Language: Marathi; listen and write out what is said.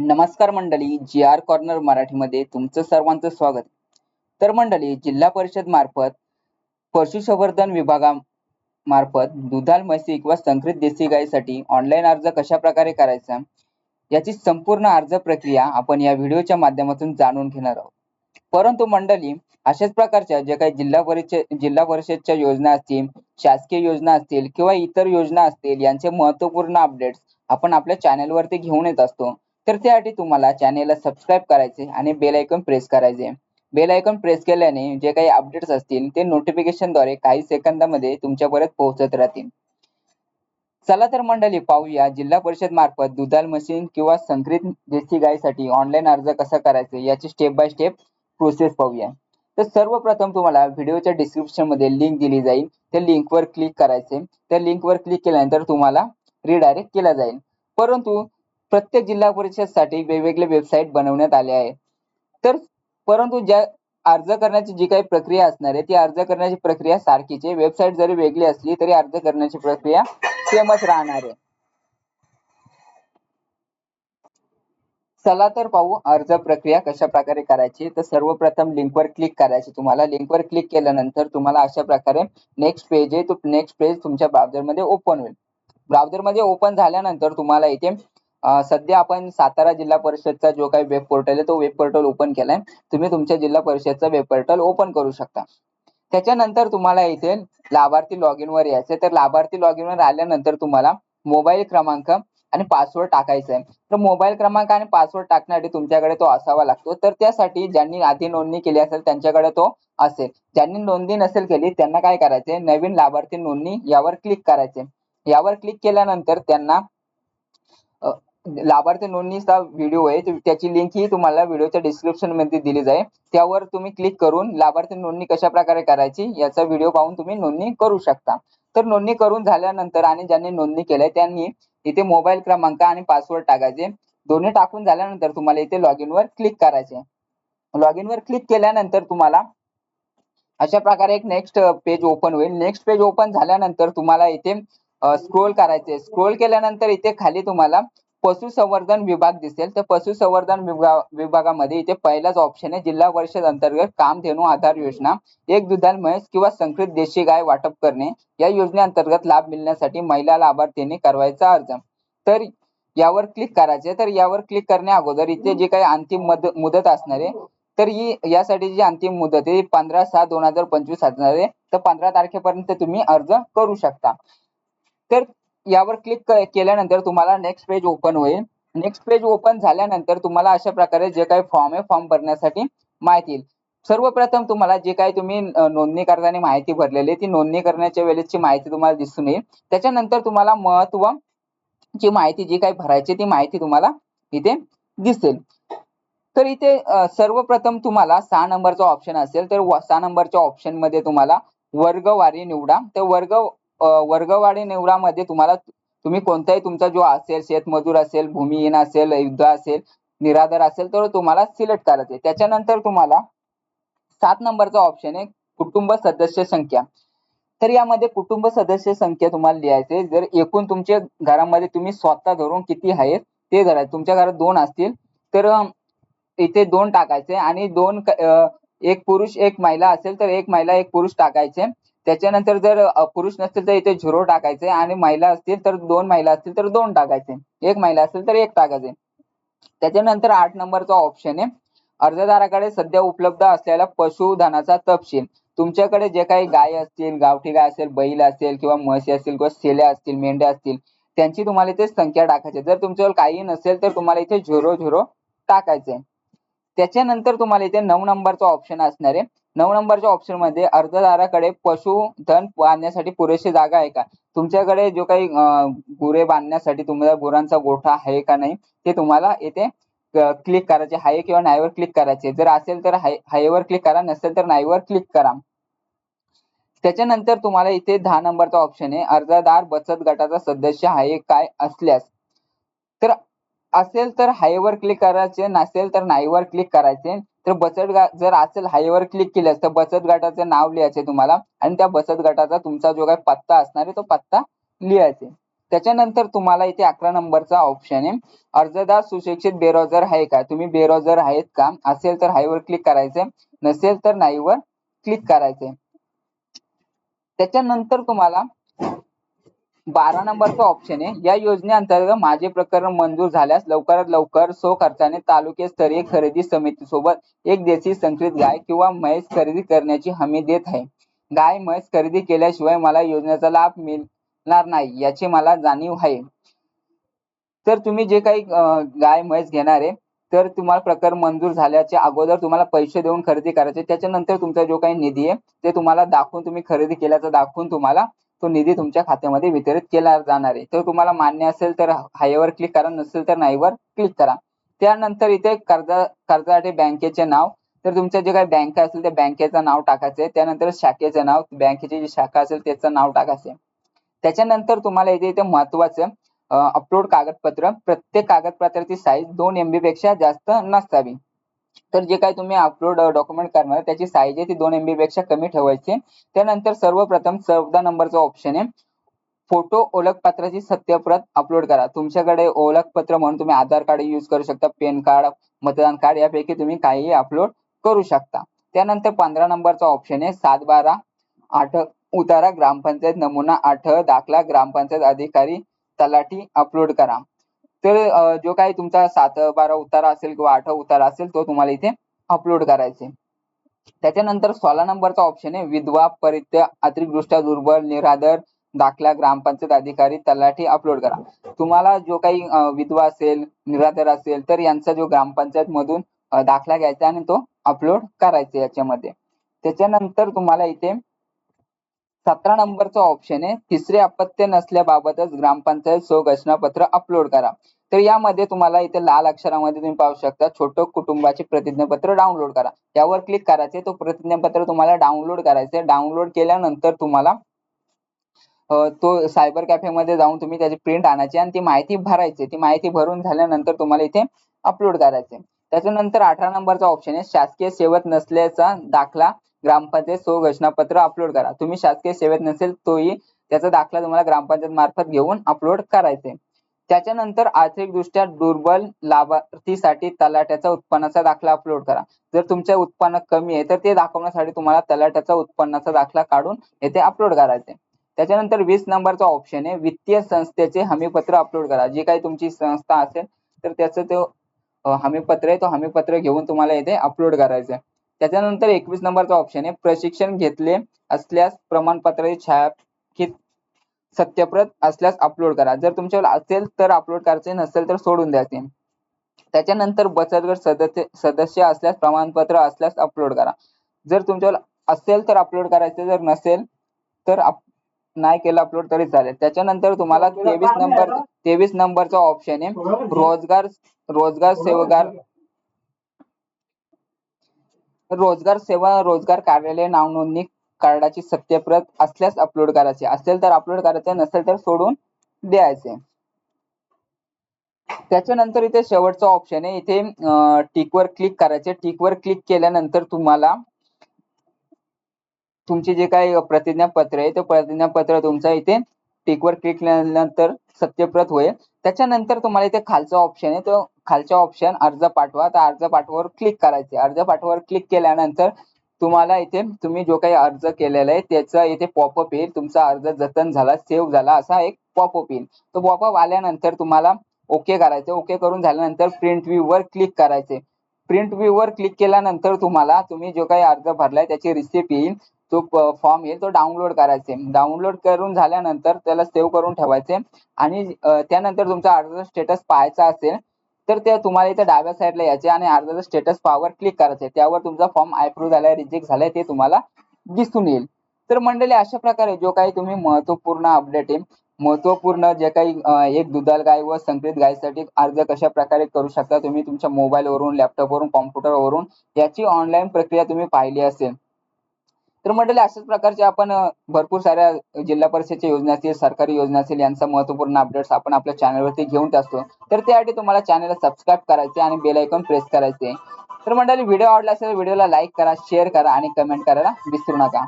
नमस्कार मंडळी जी आर कॉर्नर मराठीमध्ये तुमचं सर्वांचं स्वागत. तर मंडळी जिल्हा परिषद मार्फत पशुसंवर्धन विभागामार्फत दुधाळ म्हशी किंवा संकरित देशी गायीसाठी ऑनलाईन अर्ज कशा प्रकारे करायचा याची संपूर्ण अर्ज प्रक्रिया आपण या व्हिडिओच्या माध्यमातून जाणून घेणार आहोत. परंतु मंडळी अशाच प्रकारच्या ज्या काही जिल्हा परिषद जिल्हा परिषदच्या योजना असतील शासकीय योजना असतील किंवा इतर योजना असतील यांचे महत्त्वपूर्ण अपडेट्स आपण आपल्या चॅनेलवरती घेऊन येत असतो. तर त्यासाठी तुम्हाला चॅनेलला सबस्क्राईब करायचे आणि बेल आयकॉन प्रेस करायचे. बेल आयकॉन प्रेस केल्याने जे काही अपडेट्स असतील ते नोटिफिकेशनद्वारे काही सेकंदामध्ये तुमच्यापर्यंत पोहोचत राहतील. चला तर मंडळी पाहूया जिल्हा परिषद मार्फत दुधाळ मशीन किंवा संकरित देशी गायीसाठी ऑनलाईन अर्ज कसा करायचा याची स्टेप बाय स्टेप प्रोसेस पाहूया. तर सर्वप्रथम तुम्हाला व्हिडिओच्या डिस्क्रिप्शनमध्ये लिंक दिली जाईल. त्या लिंकवर क्लिक करायचे. त्या लिंकवर क्लिक केल्यानंतर तुम्हाला रिडायरेक्ट केला जाईल. परंतु प्रत्येक जिल्हा परिषदसाठी वेगवेगळे वेबसाईट बनवण्यात आले आहे तर परंतु ज्या अर्ज करण्याची जी काही प्रक्रिया असणार आहे ती अर्ज करण्याची प्रक्रिया सारखीच आहे. वेबसाईट जरी वेगळी असली तरी अर्ज करण्याची प्रक्रिया सेमच राहणार आहे. चला तर पाहू अर्ज प्रक्रिया कशा प्रकारे करायची. तर सर्वप्रथम लिंकवर क्लिक करायची तुम्हाला. लिंकवर क्लिक केल्यानंतर तुम्हाला अशा प्रकारे नेक्स्ट पेज आहे. तो नेक्स्ट पेज तुमच्या ब्राउझरमध्ये ओपन होईल. ब्राउझरमध्ये ओपन झाल्यानंतर तुम्हाला इथे सध्या आपण सातारा जिल्हा परिषदचा जो काही वेब पोर्टल आहे तो वेब पोर्टल ओपन केलाय. तुम्ही तुमच्या जिल्हा परिषदचा वेब पोर्टल ओपन करू शकता. त्याच्यानंतर तुम्हाला इथे लाभार्थी लॉग इन वर यायचं तर लाभार्थी लॉग इन वर आल्यानंतर तुम्हाला मोबाईल क्रमांक आणि पासवर्ड टाकायचा आहे तर मोबाईल क्रमांक आणि पासवर्ड टाकण्यासाठी तुमच्याकडे तो असावा लागतो. तर त्यासाठी ज्यांनी आधी नोंदणी केली असेल त्यांच्याकडे तो असेल. ज्यांनी नोंदणी नसेल केली त्यांना काय करायचे नवीन लाभार्थी नोंदणी यावर क्लिक करायचे यावर क्लिक केल्यानंतर त्यांना लाभार्थी नोंदणीचा व्हिडिओ आहे. त्याची लिंक ही तुम्हाला व्हिडिओच्या डिस्क्रिप्शनमध्ये दिली जाईल. त्यावर तुम्ही क्लिक करून लाभार्थी नोंदणी कशा प्रकारे करायची याचा व्हिडिओ पाहून तुम्ही नोंदणी करू शकता. तर नोंदणी करून झाल्यानंतर आणि ज्यांनी नोंदणी केलंय त्यांनी इथे मोबाईल क्रमांक आणि पासवर्ड टाकायचे. दोन्ही टाकून झाल्यानंतर तुम्हाला इथे लॉग इन वर क्लिक करायचे. लॉग इन वर क्लिक केल्यानंतर तुम्हाला अशा प्रकारे एक नेक्स्ट पेज ओपन होईल. नेक्स्ट पेज ओपन झाल्यानंतर तुम्हाला इथे स्क्रोल करायचे. स्क्रोल केल्यानंतर इथे खाली तुम्हाला पशुसंवर्धन विभाग दिसेल तर पशुसंवर्धन विभागामध्ये इथे पहिलाच ऑप्शन आहे जिल्हा परिषद अंतर्गत कामधेनू आधार योजना एक दुधाळ म्हैस किंवा संकरित देशी गाय वाटप करणे या योजनेअंतर्गत लाभ मिळण्यासाठी महिला लाभार्थींनी करवायचा अर्ज. तर यावर क्लिक करायचे तर यावर क्लिक करण्या अगोदर इथे जे काही अंतिम मुदत असणार आहे तर ही यासाठी जी अंतिम मुदत आहे पंधरा सहा दोन हजार पंचवीस असणार आहे तर पंधरा तारखेपर्यंत तुम्ही अर्ज करू शकता. तर यावर क्लिक केल्यानंतर तुम्हाला नेक्स्ट पेज ओपन होईल. नेक्स्ट पेज ओपन झाल्यानंतर तुम्हाला अशा प्रकारे जे काही फॉर्म आहे फॉर्म भरण्यासाठी माहिती येईल. सर्वप्रथम तुम्हाला जे काही तुम्ही नोंदणी करताना माहिती भरलेली ती नोंदणी करण्याच्या वेळेची माहिती तुम्हाला दिसून येईल. त्याच्यानंतर तुम्हाला महत्त्व ची माहिती जी काही भरायची ती माहिती तुम्हाला इथे दिसेल. तर इथे सर्वप्रथम तुम्हाला सहा नंबरचा ऑप्शन असेल तर सहा नंबरच्या ऑप्शनमध्ये तुम्हाला वर्गवारी निवडा. तर वर्ग वर्गवाडी निवडामध्ये तुम्हाला तुम्ही कोणताही तुमचा जो असेल शेतमजूर असेल भूमिहीन असेल युद्ध असेल निराधार असेल तर तुम्हाला सिलेक्ट करायचे त्याच्यानंतर तुम्हाला सात नंबरचा ऑप्शन आहे कुटुंब सदस्य संख्या. तर यामध्ये कुटुंब सदस्य संख्या तुम्हाला लिहायचे जर एकूण तुमच्या घरामध्ये तुम्ही स्वतः धरून किती आहेत ते धरायचे तुमच्या घरात दोन असतील तर इथे दोन टाकायचे आणि दोन एक पुरुष एक महिला असेल तर एक महिला एक पुरुष टाकायचे. त्याच्यानंतर जर पुरुष नसतील तर इथे झिरो टाकायचे आणि महिला असतील तर दोन महिला असतील तर दोन टाकायचे. एक महिला असेल तर एक टाकायचे. त्याच्यानंतर आठ नंबरचा ऑप्शन आहे. अर्जदाराकडे सध्या उपलब्ध असलेला पशुधनाचा तपशील. तुमच्याकडे जे काही गाय असतील गावठी गाय असेल बैल असेल किंवा म्हशी असतील किंवा शेल्या असतील मेंढ्या असतील त्यांची तुम्हाला इथे संख्या टाकायची. जर तुमच्यावर काही नसेल तर तुम्हाला इथे झिरो झिरो टाकायचे. त्याच्यानंतर तुम्हाला इथे नऊ नंबरचा ऑप्शन असणार आहे. नऊ नंबरच्या ऑप्शनमध्ये अर्जदाराकडे पशुधन बांधण्यासाठी पुरेशी जागा आहे का? तुमच्याकडे जो काही गुरे बांधण्यासाठी तुम्हाला गुरांचा गोठा आहे का नाही ते तुम्हाला येथे क्लिक करायचे. हाय किंवा नाहीवर क्लिक करायचे. जर असेल तर हायवर क्लिक करा. नसेल तर नाहीवर क्लिक करा. त्याच्यानंतर तुम्हाला इथे दहा नंबरचा ऑप्शन आहे. अर्जदार बचत गटाचा सदस्य आहे काय असल्यास. तर असेल तर हायवर क्लिक करायचे. नसेल तर नाहीवर क्लिक करायचे. तर बचत जर असेल हायवर क्लिक केल्यास तर बचत गटाचे नाव लिहायचे तुम्हाला. आणि त्या बचत गटाचा तुमचा जो काही पत्ता असणार आहे तो पत्ता लिहायचे त्याच्यानंतर तुम्हाला इथे अकरा नंबरचा ऑप्शन आहे. अर्जदार सुशिक्षित बेरोजगार आहे का? तुम्ही बेरोजगार आहेत का? असेल तर हायवर क्लिक करायचे नसेल तर नाहीवर क्लिक करायचे त्याच्यानंतर तुम्हाला बारा नंबरचा ऑप्शन आहे. या योजनेअंतर्गत माझे प्रकरण मंजूर झाल्यास लवकरात लवकर सो खर्चाने तालुकास्तरीय खरेदी समिती सोबत एक देशी संकरित गाय किंवा म्हैस खरेदी करण्याची हमी देत आहे. गाय म्हैस खरेदी केल्याशिवाय मला योजनेचा लाभ मिळणार नाही याची मला जाणीव आहे. तर तुम्ही जे काही गाय म्हैस घेणार आहे तर तुम्हाला प्रकरण मंजूर झाल्याच्या अगोदर तुम्हाला पैसे देऊन खरेदी करायचे. त्याच्यानंतर तुमचा जो काही निधी आहे ते तुम्हाला दाखवून तुम्ही खरेदी केल्याचं दाखवून तुम्हाला तो निधी तुमच्या खात्यामध्ये वितरित केला जाणार आहे. तर तुम्हाला मान्य असेल तर हायवर क्लिक करा नसेल तर नाहीवर क्लिक करा. त्यानंतर इथे कर्ज कर्जासाठी बँकेचे नाव. तर तुमच्या जे काही बँक असेल त्या बँकेचं नाव टाकायचं आहे. त्यानंतर शाखेचं नाव बँकेची जी शाखा असेल त्याचं नाव टाकायचं त्याच्यानंतर तुम्हाला इथे इथे महत्वाचं अपलोड कागदपत्र. प्रत्येक कागदपत्राची साईज दोन एमबी पेक्षा जास्त नसावी. तर जे काही तुम्ही अपलोड डॉक्युमेंट करणार त्याची साईज आहे ती दोन एमबी पेक्षा कमी ठेवायची. त्यानंतर सर्वप्रथम चौदा नंबरचा ऑप्शन आहे. फोटो ओळखपत्राची सत्यप्रत अपलोड करा. तुमच्याकडे ओळखपत्र म्हणून तुम्ही आधार कार्ड यूज करू शकता पॅन कार्ड मतदान कार्ड यापैकी तुम्ही काहीही अपलोड करू शकता. त्यानंतर पंधरा नंबरचा ऑप्शन आहे सात बारा आठ उतारा ग्रामपंचायत नमुना आठ दाखला ग्रामपंचायत अधिकारी तलाठी अपलोड करा. तर जो काही तुमचा सात बारा उतारा असेल किंवा आठ उतारा असेल तो तुम्हाला इथे अपलोड करायचे. त्याच्यानंतर सोळा नंबरचा ऑप्शन आहे विधवा परित्य अतिदृष्ट्या दुर्बल निराधार दाखला ग्रामपंचायत अधिकारी तलाठी अपलोड करा. तुम्हाला जो काही विधवा असेल निराधार असेल तर यांचा जो ग्रामपंचायत मधून दाखला घ्यायचा आणि तो अपलोड करायचा याच्यामध्ये. त्याच्यानंतर तुम्हाला इथे सतरा नंबरचा ऑप्शन आहे. तिसरे अपत्य नसल्याबाबतच ग्रामपंचायत सो घोषणापत्र अपलोड करा. तर यामध्ये तुम्हाला इथे लाल अक्षरामध्ये तुम्ही पाहू शकता छोटं कुटुंबाचे प्रतिज्ञापत्र डाउनलोड करा. त्यावर क्लिक करायचे तो प्रतिज्ञापत्र तुम्हाला डाउनलोड करायचे डाउनलोड केल्यानंतर तुम्हाला तो सायबर कॅफे मध्ये जाऊन तुम्ही त्याची प्रिंट आणायची आणि ती माहिती भरायची ती माहिती भरून झाल्यानंतर तुम्हाला इथे अपलोड करायचे त्याच्यानंतर अठरा नंबरचा ऑप्शन आहे शासकीय सेवेत नसल्याचा दाखला ग्रामपंचायत सो घोषणापत्र अपलोड करा. तुम्ही शासकीय सेवेत नसेल तोही त्याचा दाखला तुम्हाला ग्रामपंचायत मार्फत घेऊन अपलोड करायचे त्याच्यानंतर आर्थिकदृष्ट्या दुर्बल लाभार्थीसाठी तलाट्याचा उत्पन्नाचा दाखला अपलोड करा. जर तुमचे उत्पन्न कमी आहे तर ते दाखवण्यासाठी तुम्हाला तलाट्याचा उत्पन्नाचा दाखला काढून येथे अपलोड करायचे त्याच्यानंतर वीस नंबरचा ऑप्शन आहे वित्तीय संस्थेचे हमीपत्र अपलोड करा. जी काही तुमची संस्था असेल तर त्याचं तो हमीपत्र आहे तो हमीपत्र घेऊन तुम्हाला इथे अपलोड करायचं आहे त्याच्यानंतर एकवीस नंबरचा ऑप्शन आहे प्रशिक्षण घेतले असल्यास प्रमाणपत्र छायाकित सत्यप्रत असल्यास अपलोड करा. जर तुमच्यावर असेल तर अपलोड करायचे नसेल तर सोडून द्यायचे. त्याच्यानंतर बचत गट सदस्य सदस्य असल्यास प्रमाणपत्र असल्यास अपलोड करा. जर तुमच्यावर असेल तर अपलोड करायचे जर नसेल तर नाही केलं अपलोड तरी चालेल. त्याच्यानंतर तुम्हाला तेवीस नंबर तेवीस नंबरचा ऑप्शन आहे. रोजगार रोजगार सेवगार रोजगार सेवा रोजगार कार्यालय नाव नोंदणी कार्डाची सत्यप्रत असल्यास अपलोड करायचे. असेल तर अपलोड करायचे नसेल तर सोडून द्यायचे. त्याच्यानंतर इथे शेवटचा ऑप्शन आहे. इथे टिकवर क्लिक करायचे. टिकवर क्लिक केल्यानंतर तुम्हाला तुमचे जे काही प्रतिज्ञापत्र आहे ते प्रतिज्ञापत्र तुमचं इथे टिकवर क्लिक केल्यानंतर सत्यप्रत होईल. त्याच्यानंतर तुम्हाला इथे खालचा ऑप्शन आहे तो खालचा ऑप्शन अर्ज पाठवा. तर अर्ज पाठवावर क्लिक करायचे. अर्ज पाठवावर क्लिक केल्यानंतर तुम्हाला इथे तुम्ही जो काही अर्ज केलेला आहे त्याचा इथे पॉपअप येईल. तुमचा अर्ज जतन झाला सेव्ह झाला असा एक पॉपअप येईल. तो पॉपअप आल्यानंतर तुम्हाला ओके करायचं. ओके करून झाल्यानंतर प्रिंट व्ह्यू वर क्लिक करायचे. प्रिंट व्ह्यू वर क्लिक केल्यानंतर तुम्हाला तुम्ही जो काही अर्ज भरलाय त्याची रिसिप्ट येईल. तो फॉर्म येईल तो डाउनलोड करायचे. डाउनलोड करून झाल्यानंतर त्याला सेव्ह करून ठेवायचे. आणि त्यानंतर तुमचा अर्जाचा स्टेटस पाहायचा असेल तर ते तुम्हाला इथे डाव्या साईडला यायचे आणि अर्जाचा स्टेटस पावर क्लिक करायचे. त्यावर तुमचा फॉर्म अप्रूव्ह झालाय रिजेक्ट झालाय ते तुम्हाला दिसून येईल. तर मंडळी अशा प्रकारे जो काही तुम्ही महत्त्वपूर्ण अपडेट आहे महत्त्वपूर्ण जे काही एक दुधाळ गाय व संकरित गायीसाठी अर्ज कशा प्रकारे करू शकता तुम्ही तुमच्या मोबाईलवरून लॅपटॉपवरून कॉम्प्युटरवरून याची ऑनलाईन प्रक्रिया तुम्ही पाहिली असेल. तर मंडळी अशाच प्रकारचे आपण भरपूर साऱ्या जिल्हा परिषदच्या योजना असतील सरकारी योजना असेल यांचा महत्त्वपूर्ण अपडेट्स आपण आपल्या चॅनलवरती घेऊन असतो तर त्यासाठी तुम्हाला चॅनलला सबस्क्राईब करायचे आणि बेल आयकॉन प्रेस करायचे तर मंडळी व्हिडिओ आवडला असेल व्हिडिओला लाईक करा शेअर करा आणि कमेंट करायला विसरू नका.